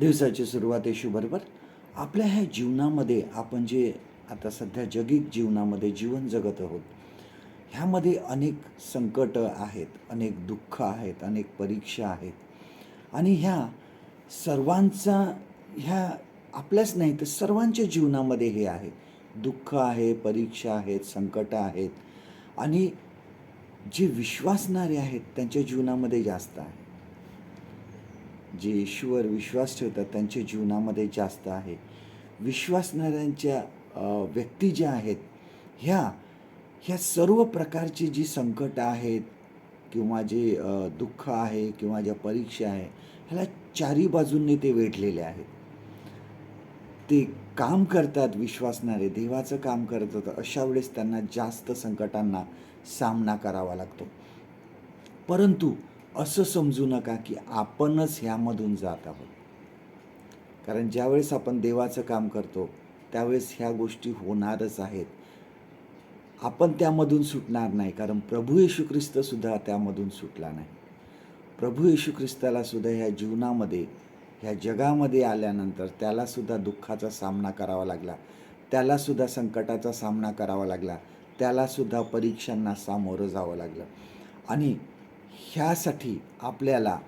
दिवसाची सुरुवात येशूबरोबर आपल्या ह्या जीवनामध्ये आपण जे आता सध्या जगिक जीवनामध्ये जीवन जगत आहोत ह्यामध्ये अनेक संकट आहेत अनेक दुःख आहेत अनेक परीक्षा आहेत. आणि ह्या सर्वांचा ह्या आपल्याच नाही तर सर्वांच्या जीवनामध्ये हे आहे. दुःख आहे परीक्षा आहेत संकटं आहेत. आणि जे विश्वासणारे आहेत त्यांच्या जीवनामध्ये जास्त आहे. जे येशूवर विश्वास ठेवतात त्यांच्या जीवनामध्ये जास्त आहे. विश्वासणाऱ्यांच्या व्यक्ती ज्या आहेत ह्या ह्या सर्व प्रकारची जी संकट आहेत किंवा जे दुःख आहे किंवा ज्या परीक्षा आहे ह्याला चारी बाजूंनी ते वेढलेले आहेत. ते काम करतात विश्वासणारे देवाचं काम करतात अशा वेळेस त्यांना जास्त संकटांना सामना करावा लागतो. परंतु असं समजू नका की आपणच ह्यामधून जात आहोत. कारण ज्यावेळेस आपण देवाचं काम करतो त्यावेळेस ह्या गोष्टी होणारच आहेत. आपण त्यामधून सुटणार नाही कारण प्रभू येशू ख्रिस्तसुद्धा त्यामधून सुटला नाही. प्रभू येशू ख्रिस्तालासुद्धा ह्या जीवनामध्ये ह्या जगामध्ये आल्यानंतर त्यालासुद्धा दुःखाचा सामना करावा लागला. त्यालासुद्धा संकटाचा सामना करावा लागला. त्यालासुद्धा परीक्षांना सामोरं जावं लागलं. आणि ह्यासाठी आपल्याला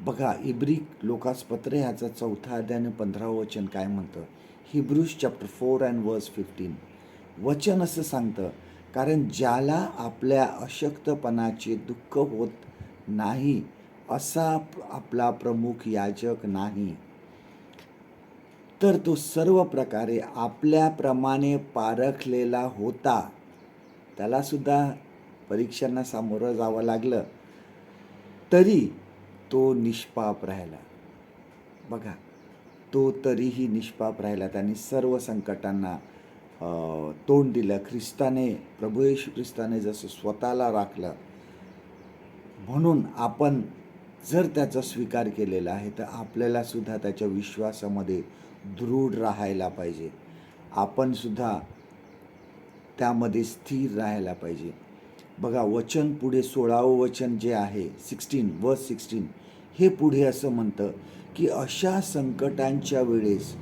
बघा इब्री लोकासपत्र ह्याचा चौथा अध्याय आणि पंधरावं वचन काय म्हणतं? Hebrews chapter four and verse fifteen वचन असं सांगतं कारण ज्याला आपल्या अशक्तपणाचे दुःख होत नाही असा आपला प्रमुख याजक नाही. तर तो सर्व प्रकारे आपल्याप्रमाणे पारखलेला होता. त्यालासुद्धा परीक्षांना सामोरं जावं लागलं. तरी तो निष्पाप राहिला. बघा तो तरीही निष्पाप राहिला. त्यांनी सर्व संकटांना तोंड दिलं. ख्रिस्ताने प्रभू येशू ख्रिस्ताने जसं स्वतःला राखलं म्हणून आपण जर त्याचा स्वीकार केलेला आहे तर आपल्याला सुद्धा त्याच्या विश्वासामध्ये दृढ राहायला पाहिजे. आपण सुद्धा त्यामध्ये स्थिर राहायला पाहिजे. बघा वचन पुढे सोळावं वचन जे आहे सिक्स्टीन व सिक्स्टीन हे पुढे असं म्हणतं की अशा संकटांच्या वेळेस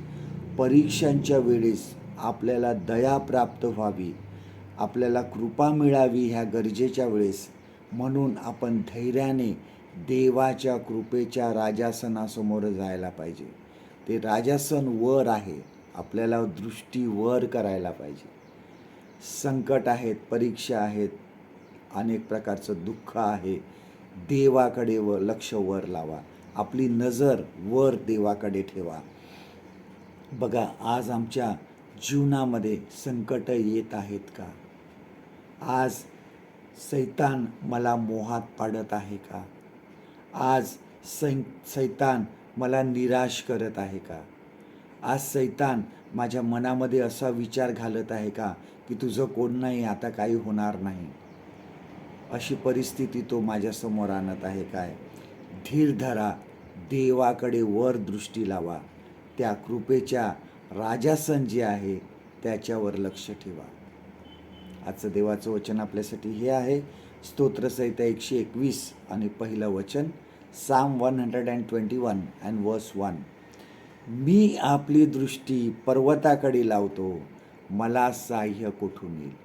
परीक्षांच्या वेळेस आपल्याला दया प्राप्त व्हावी आपल्याला कृपा मिळावी ह्या गरजेच्या वेळेस. म्हणून आपण धैर्याने देवाच्या कृपेच्या राजासनासमोर जायला पाहिजे. ते राजासन वर आहे आपल्याला दृष्टी वर करायला पाहिजे. संकट आहेत परीक्षा आहेत अनेक प्रकारचं दुःख आहे. देवाकडे व लक्ष वर लावा. आपली नजर वर देवाकडे ठेवा. बघा आज आमच्या जीवनामध्ये संकट येत आहेत का? आज सैतान मला मोहात पाडत आहे का? आज सै सैतान मला निराश करत आहे का? आज सैतान माझ्या मनामध्ये असा विचार घालत आहे का की तुझं कोण नाही आता काही होणार नाही. अशी परिस्थिती तो माझ्यासमोर आणत आहे काय? धीर धरा देवाकडे वर दृष्टी लावा. त्या कृपेच्या राजासन जे आहे त्याच्यावर लक्ष ठेवा. आजचं देवाचं वचन आपल्यासाठी हे आहे. स्तोत्रसहिता एकशे एकवीस आणि पहिलं वचन psalm one hundred and twenty one and verse one मी आपली दृष्टी पर्वताकडे लावतो. मला साह्य कुठून येईल?